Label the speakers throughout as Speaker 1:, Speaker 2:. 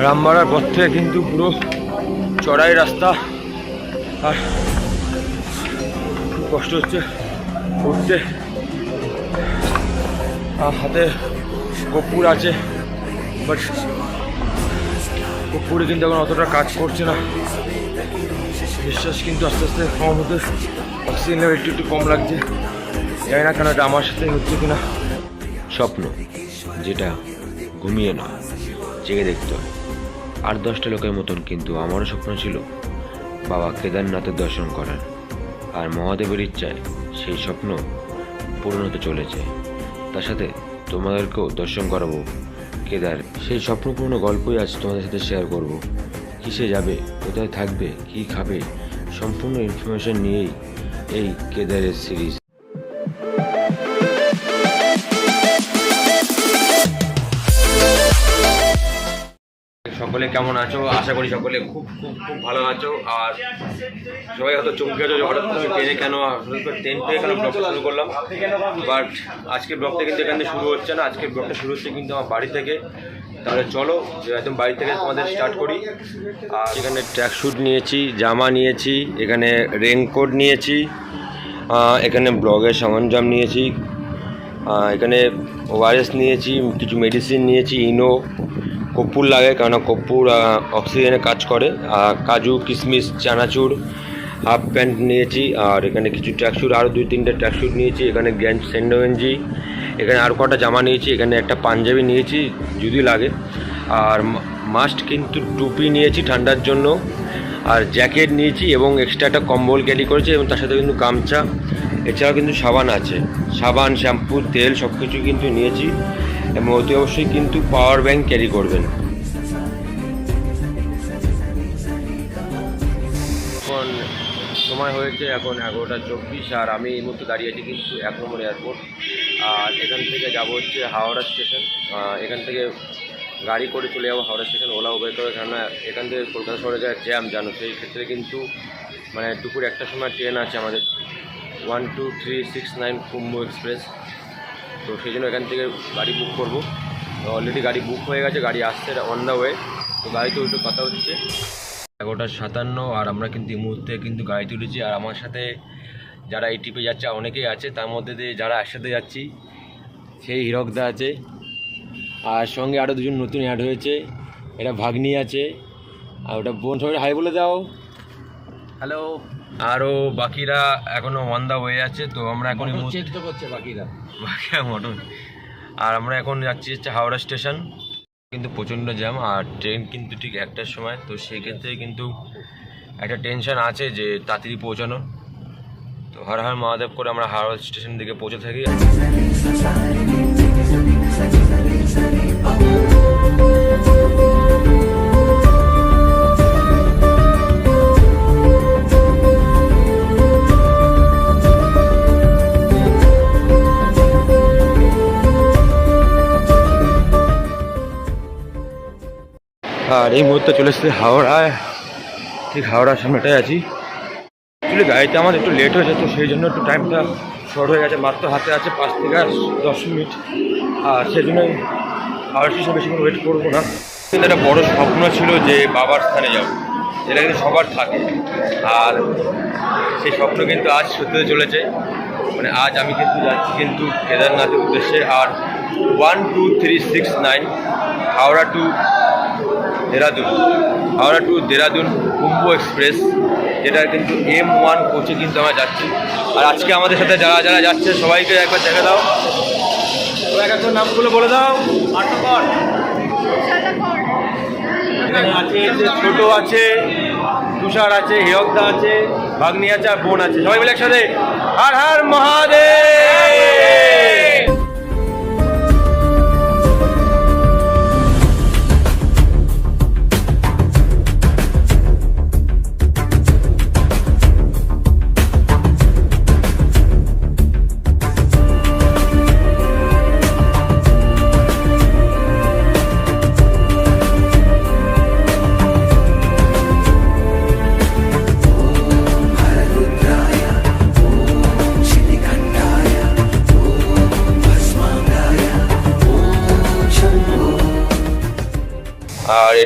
Speaker 1: রামবাড়ার পর থেকে কিন্তু পুরো চড়াই রাস্তা। আর খুব কষ্ট হচ্ছে উঠতে। আর হাতে কপুর আছে বাট কপুরে কিন্তু এখন অতটা কাজ করছে না। বিশ্বাস কিন্তু আস্তে আস্তে কম হতে অক্সিজেন একটু একটু কম লাগছে। জানি না কেন এটা আমার সাথে হচ্ছে কিনা।
Speaker 2: স্বপ্ন, যেটা ঘুমিয়ে না জেগে দেখতে হয় আট দশটা লোকের মতন কিন্তু আমারও স্বপ্ন ছিল বাবা কেদারনাথের দর্শন করার। আর মহাদেবের ইচ্ছায় সেই স্বপ্ন পূরণ হতে চলেছে। তার সাথে তোমাদেরকেও দর্শন করাবো। কেদার, সেই স্বপ্নপূর্ণ গল্পই আজ তোমাদের সাথে শেয়ার করব। কিসে যাবে, কোথায় থাকবে, কি খাবে, সম্পূর্ণ ইনফরমেশন নিয়েই এই কেদারের সিরিজ
Speaker 1: সকলে কেমন আছো? আশা করি সকলে খুব খুব খুব ভালো আছো। আর সবাই হয়তো চমকে আছো যে হঠাৎ করে ট্রেনে কেন ট্রেন পেয়ে কেন ব্লগটা শুরু করলাম। বাট আজকে ব্লগটা কিন্তু এখান থেকে শুরু হচ্ছে না। আজকে ব্লগটা শুরু হচ্ছে কিন্তু আমার বাড়ি থেকে। তাহলে চলো, একদম বাড়ি থেকে তোমাদের স্টার্ট করি। আর এখানে ট্র্যাক স্যুট নিয়েছি, জামা নিয়েছি, এখানে রেনকোট নিয়েছি এখানে ব্লগের সরঞ্জাম নিয়েছি এখানে ওআরএস নিয়েছি, কিছু মেডিসিন নিয়েছি ইনো কর্পূর লাগে কেননা কর্পূর অক্সিজেনে কাজ করে। আর কাজু কিশমিশ চানাচুর হাফ প্যান্ট নিয়েছি। আর এখানে কিছু ট্র্যাকস্যুট আরও দুই তিনটে ট্র্যাকস্যুট নিয়েছি। এখানে গ্যাঞ্জ সেন্ডো গেঞ্জি এখানে আর কটা জামা নিয়েছি। এখানে একটা পাঞ্জাবি নিয়েছি যদি লাগে। আর মাস্ট কিন্তু টুপি নিয়েছি ঠান্ডার জন্য। আর জ্যাকেট নিয়েছি এবং এক্সট্রা একটা কম্বল ক্যারি করেছি এবং তার সাথে কিন্তু গামছা। এছাড়াও কিন্তু সাবান আছে। সাবান শ্যাম্পু তেল সব কিছু কিন্তু নিয়েছি। এবং অতি অবশ্যই কিন্তু পাওয়ার ব্যাংক ক্যারি করবেন। এখন সময় হয়েছে এখন এগারোটা চব্বিশ, আর আমি এই মুহূর্তে দাঁড়িয়ে আছি কিন্তু এক নম্বর এয়ারপোর্ট আর এখান থেকে যাব হচ্ছে হাওড়া স্টেশন এখান থেকে গাড়ি করে চলে যাব হাওড়া স্টেশন ওলা উবের করে কেননা এখান থেকে কলকাতা শহরে যা জ্যাম জানো? সেই ক্ষেত্রে কিন্তু মানে দুপুর একটার সময় ট্রেন আছে আমাদের। One two three six nine Kumbh express তো সেই জন্য এখান থেকে গাড়ি বুক করব। অলরেডি গাড়ি বুক হয়ে গেছে, গাড়ি আসছে অন দ্য ওয়ে তো গাড়িতে উঠে কথা হচ্ছে। এগারোটা সাতান্ন, আর আমরা কিন্তু এই মুহূর্তে কিন্তু গাড়িতে উঠেছি। আর আমার সাথে যারা এই ট্রিপে যাচ্ছে, অনেকেই আছে, তার মধ্যে দিয়ে যারা একসাথে যাচ্ছি, সেই হিরকদা আছে। আর সঙ্গে আরও দুজন নতুন অ্যাড হয়েছে। এটা ভাগ্নি আছে। আর ওটা বোন, সবাই হাই বলে দাও।
Speaker 3: হ্যালো
Speaker 1: আরও বাকিরা এখনও ওয়ান দা ওয়ে আছে তো আমরা এখন
Speaker 3: করছে বাকিরা।
Speaker 1: বাকিরা মটন আর আমরা এখন যাচ্ছি হচ্ছে হাওড়া স্টেশন কিন্তু প্রচণ্ড জ্যাম আর ট্রেন কিন্তু ঠিক একটার সময় তো সেক্ষেত্রে কিন্তু একটা টেনশন আছে যে তাড়াতাড়ি পৌঁছানো। তো হর হর মহাদেব করে আমরা হাওড়া স্টেশন দিকে পৌঁছে থাকি। আর এই মুহূর্তে চলে এসেছে হাওড়ায়। ঠিক হাওড়ার সামনেটায় আছি। অ্যাকচুয়ালি গাড়িতে আমার একটু লেট হয়েছে, তো সেই জন্য একটু টাইমটা শর্ট হয়ে গেছে। মাত্র হাতে আছে পাঁচ থেকে দশ মিনিট। আর সেই জন্যই হাওড়া স্টেশন বেশিক্ষণ ওয়েট করব না। কিন্তু একটা বড় স্বপ্ন ছিল যে বাবার স্থানে যাব। যেটা কিন্তু সবার থাকে। আর সেই স্বপ্ন কিন্তু আজ সত্যি চলেছে। মানে আজ আমি কিন্তু যাচ্ছি কিন্তু কেদারনাথের উদ্দেশ্যে। আর one two three six nine Howrah to Dehradun. Howrah to Dehradun Kumbh express, যেটা কিন্তু এম ওয়ান কোচে কিন্তু আমরা যাচ্ছি। আর আজকে আমাদের সাথে যারা যারা যাচ্ছে, সবাইকে একবার দেখে দাও। এক একজন নামগুলো বলে দাও। আছে ছোট আছে, তুষার আছে হিয়কদা আছে, ভাগ্নি আছে আর বোন আছে। সবাই মিলে একসাথে। হার হার মহাদেব!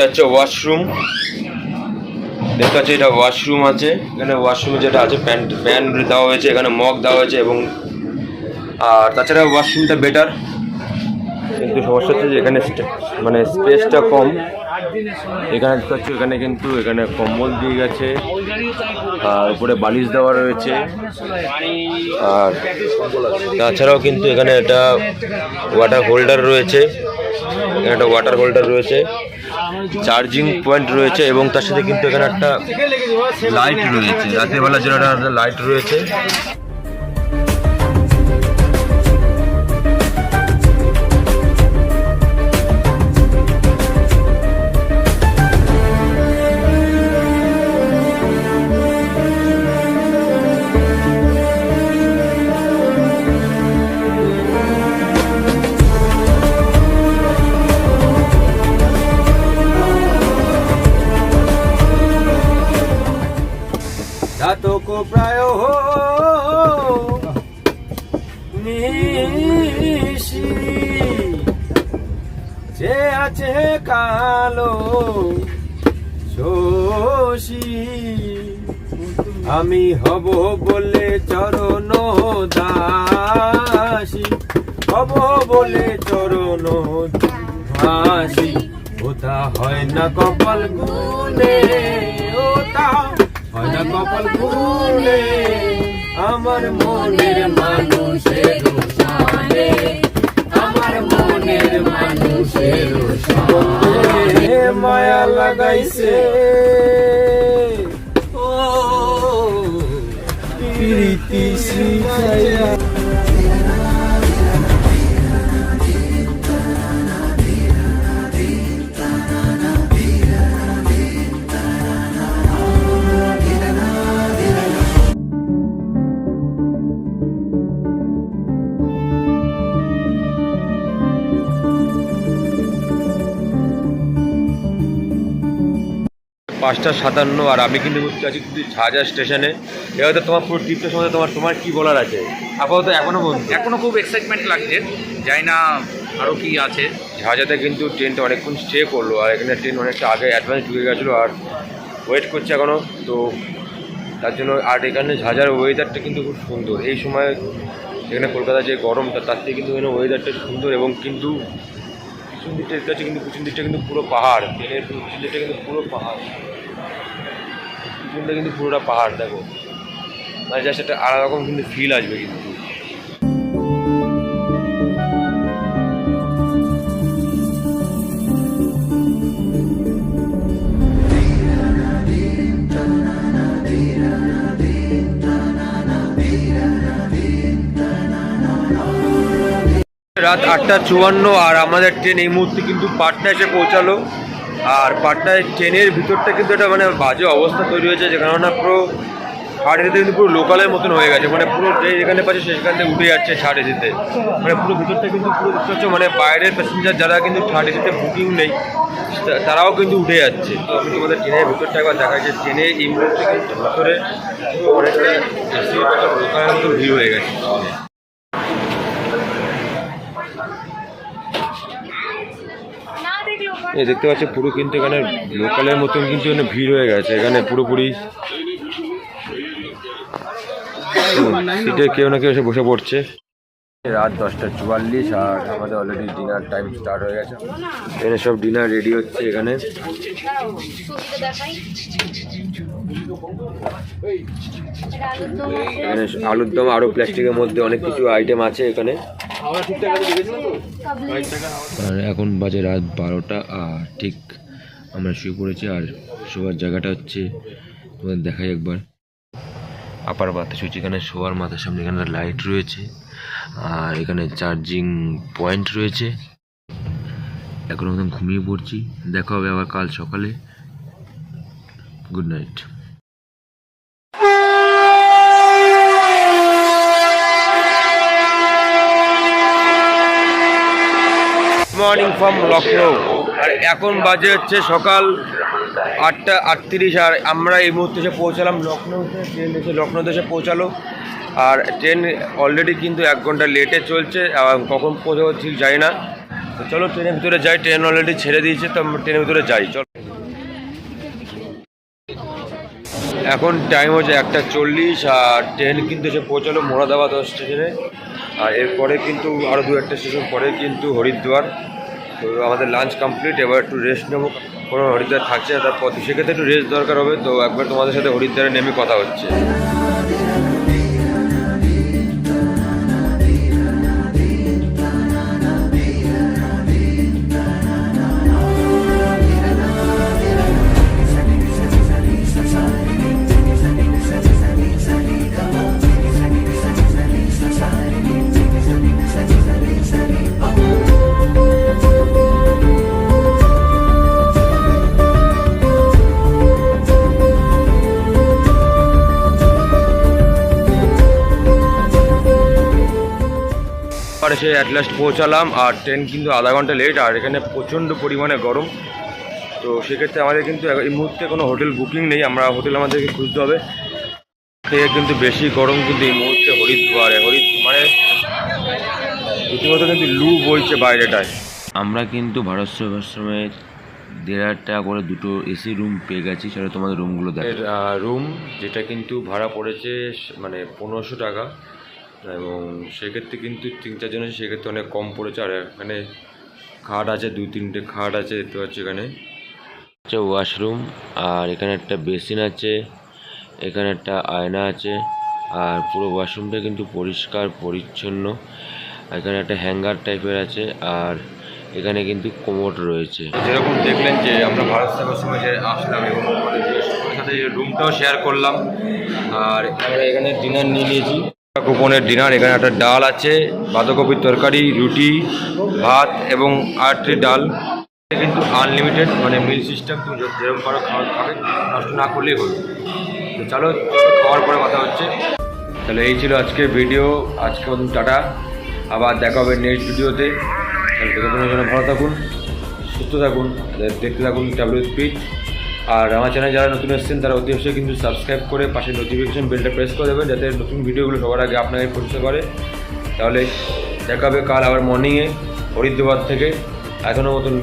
Speaker 1: এটা হচ্ছে ওয়াশরুম দেখতে পাচ্ছি, এটা ওয়াশরুম আছে। এখানে ওয়াশরুমে যেটা আছে, প্যান্ট প্যান দেওয়া হয়েছে, এখানে মগ দেওয়া হয়েছে এবং আর তাছাড়া ওয়াশরুমটা বেটার কিন্তু সমস্যা হচ্ছে যে এখানে মানে স্পেসটা কম। এখানে দেখতে পাচ্ছি, এখানে কিন্তু এখানে কম্বল দিয়ে গেছে। আর উপরে বালিশ দেওয়া রয়েছে। আর তাছাড়াও কিন্তু এখানে একটা ওয়াটার হোল্ডার রয়েছে। এখানে একটা ওয়াটার হোল্ডার রয়েছে। চার্জিং পয়েন্ট রয়েছে এবং তার সাথে কিন্তু এখানে একটা লাইট রয়েছে। রাতের জন্য একটা লাইট রয়েছে।
Speaker 3: শোষী আমি হব বলে চরণ দাসী। হব বলে চরণ দাসী। ওটা হয় না কপাল গুনে ওটা হয় না কপাল গুনে আমার মনের মানুষের আমার মনের মানুষের মায়া লাগাইছে। yeah.
Speaker 1: পাঁচটা সাতান্ন আর আমি কিন্তু ঘুরতে আছি কিন্তু ঝাঁঝা স্টেশনে। এবার তো তোমার পুরো ট্রিপটার সময় তোমার তোমার কী বলার আছে? আপাতত এখনও বন্ধু।
Speaker 4: এখনও খুব এক্সাইটমেন্ট লাগছে। জানি না আরও কি আছে।
Speaker 1: ঝাঝাতে কিন্তু ট্রেনটা অনেকক্ষণ স্টে করল আর এখানে ট্রেন অনেকটা আগে অ্যাডভান্স ঢুকে গেছিল আর ওয়েট করছে এখনও তো তার জন্য আর এখানে ঝাঁঝার ওয়েদারটা কিন্তু খুব সুন্দর। এই সময় এখানে কলকাতার যে গরমটা তার থেকে কিন্তু এখানে ওয়েদারটা সুন্দর এবং কিন্তু পিছন দিকটা কিন্তু পিছন দিকটা কিন্তু পুরো পাহাড়। ট্রেনের পিছন দিকটা কিন্তু পুরো পাহাড়। পিছনটা কিন্তু পুরোটা পাহাড়, দেখো। মানে জাস্ট একটা আলাদা রকম কিন্তু ফিল আসবে কিন্তু। রাত আটটা চুয়ান্ন আর আমাদের ট্রেন এই মুহূর্তে কিন্তু পাটনা এসে পৌঁছালো। আর পাটনায় ট্রেনের ভিতরটা কিন্তু একটা মানে বাজে অবস্থা তৈরি হয়েছে যেখানে না পুরো ছাড় দিতে কিন্তু পুরো লোকালের মতন হয়ে গেছে। মানে পুরো যে যেখানে পাচ্ছে সেখান থেকে উঠে যাচ্ছে ছাড়ে দিতে। মানে পুরো ভিতরটা কিন্তু পুরো দেখতে পাচ্ছ মানে বাইরের প্যাসেঞ্জার যারা কিন্তু ছাড়ে দিতে বুকিং নেই তারাও কিন্তু উঠে যাচ্ছে। তো আমি তোমাদের ট্রেনের ভিতরটা একবার দেখা যাচ্ছে ট্রেনে এই মুহূর্তে কিন্তু ভিতরে অনেকটা লোকালের মতো ভিড় হয়ে গেছে। এই দেখতে পাচ্ছ, পুরো কিন্তু এখানে লোকালের মতন কিন্তু এখানে ভিড় হয়ে গেছে, এখানে পুরোপুরি। সিটে কেউ না কেউ এসে বসে পড়ছে। রাত দশটা চুয়াল্লিশ, আর আমাদের অলরেডি ডিনার টাইম স্টার্ট হয়ে গেছে। এখানে সব ডিনার রেডি হচ্ছে এখানে। এখানে আলুর দম আরও প্লাস্টিকের মধ্যে অনেক কিছু আইটেম আছে এখানে। আর এখন বাজে রাত বারোটা, আর ঠিক আমরা শুয়ে পড়েছি, আর শোয়ার জায়গাটা হচ্ছে তোমাদের দেখাই একবার। আপার বাতাস হচ্ছে এখানে শোয়ার মাথার সামনে এখানে লাইট রয়েছে, আর এখানে চার্জিং পয়েন্ট রয়েছে। এখন একদম ঘুমিয়ে পড়ছি, দেখা হবে আবার কাল সকালে। Good night morning from Lucknow আর এখন বাজে হচ্ছে সকাল আটটা আটত্রিশ, আর আমরা এই মুহূর্তে এসে পৌঁছালাম লখনৌতে। ট্রেন এসে লখনৌতে এসে পৌঁছালো। আর ট্রেন অলরেডি কিন্তু এক ঘণ্টা লেটে চলছে কখন পৌঁছাবো ঠিক জানি না। তো চলো ট্রেনের ভিতরে যাই ট্রেন অলরেডি ছেড়ে দিয়েছে, তো ট্রেনের ভিতরে যাই, চলো। এখন টাইম হচ্ছে একটা চল্লিশ, আর ট্রেন কিন্তু এসে পৌঁছালো মোরাদাবাদ স্টেশনে আর এরপরে কিন্তু আরও দু একটা স্টেশন পরে কিন্তু হরিদ্বার। তো আমাদের লাঞ্চ কমপ্লিট এবার একটু রেস্ট নেব। কোনো হরিদ্বার থাকছে তারপর সেক্ষেত্রে একটু রেস্ট দরকার হবে, তো একবার তোমাদের সাথে হরিদ্বারে নেমে কথা হচ্ছে। এসে অ্যাট লাস্ট পৌঁছালাম আর ট্রেন কিন্তু আধা ঘণ্টা লেট আর এখানে প্রচণ্ড পরিমাণে গরম। তো সেক্ষেত্রে আমাদের কিন্তু এই মুহূর্তে কোনো হোটেল বুকিং নেই। আমরা হোটেল আমাদেরকে খুঁজতে হবে। থেকে কিন্তু বেশি গরম কিন্তু এই মুহূর্তে হরিদ্বারে। হরিদ মানে রীতিমতো কিন্তু লু বইছে বাইরেটায়।
Speaker 2: আমরা কিন্তু ভারত সেবাশ্রমে দেড় হাজার টাকা করে দুটো এসি রুম পেয়ে গেছি। সেটা তোমাদের রুমগুলো দেখ
Speaker 1: রুম যেটা কিন্তু ভাড়া পড়েছে মানে পনেরোশো টাকা। এবং সেক্ষেত্রে কিন্তু তিন চারজন আছে সেক্ষেত্রে অনেক কম পড়েছে। আর এখানে খাট আছে, দুই তিনটে খাট আছে, দেখতে পাচ্ছি এখানে।
Speaker 2: হচ্ছে ওয়াশরুম আর এখানে একটা বেসিন আছে, এখানে একটা আয়না আছে, আর পুরো ওয়াশরুমটা কিন্তু পরিষ্কার, পরিচ্ছন্ন। এখানে একটা হ্যাঙ্গার টাইপের আছে, আর এখানে কিন্তু কোমোট রয়েছে।
Speaker 1: যেরকম দেখলেন যে আমরা ভারত সেবার সময় যে আসলাম এবং আমাদের সাথে রুমটাও শেয়ার করলাম, আর আমরা এখানে ডিনার নিয়ে নিয়েছি। কুপনের ডিনার, এখানে একটা ডাল আছে, বাঁধাকপির তরকারি, রুটি, ভাত এবং আটটি ডাল। কিন্তু আনলিমিটেড মানে মিল সিস্টেম তুমি যেরকম পারো খাওয়া খাবে, নষ্ট না করলেই হলো তো চলো খাওয়ার পরে কথা হচ্ছে। তাহলে এই ছিল আজকের ভিডিও আজকে মতন টাটা। আবার দেখা হবে নেক্সট ভিডিওতে তাহলে ভালো থাকুন, সুস্থ থাকুন, দেখতে থাকুন ট্যাবলেট স্পিড আর আমার চ্যানেল যারা নতুন এসেছেন, তারা অতি অবশ্যই কিন্তু সাবস্ক্রাইব করে পাশে নোটিফিকেশন বেলটা প্রেস করে দেবেন যাতে নতুন ভিডিওগুলো সবার আগে আপনাকে পৌঁছতে পারে। তাহলে দেখাবে কাল আবার মর্নিংয়ে হরিদ্বার থেকে। এখনও মতন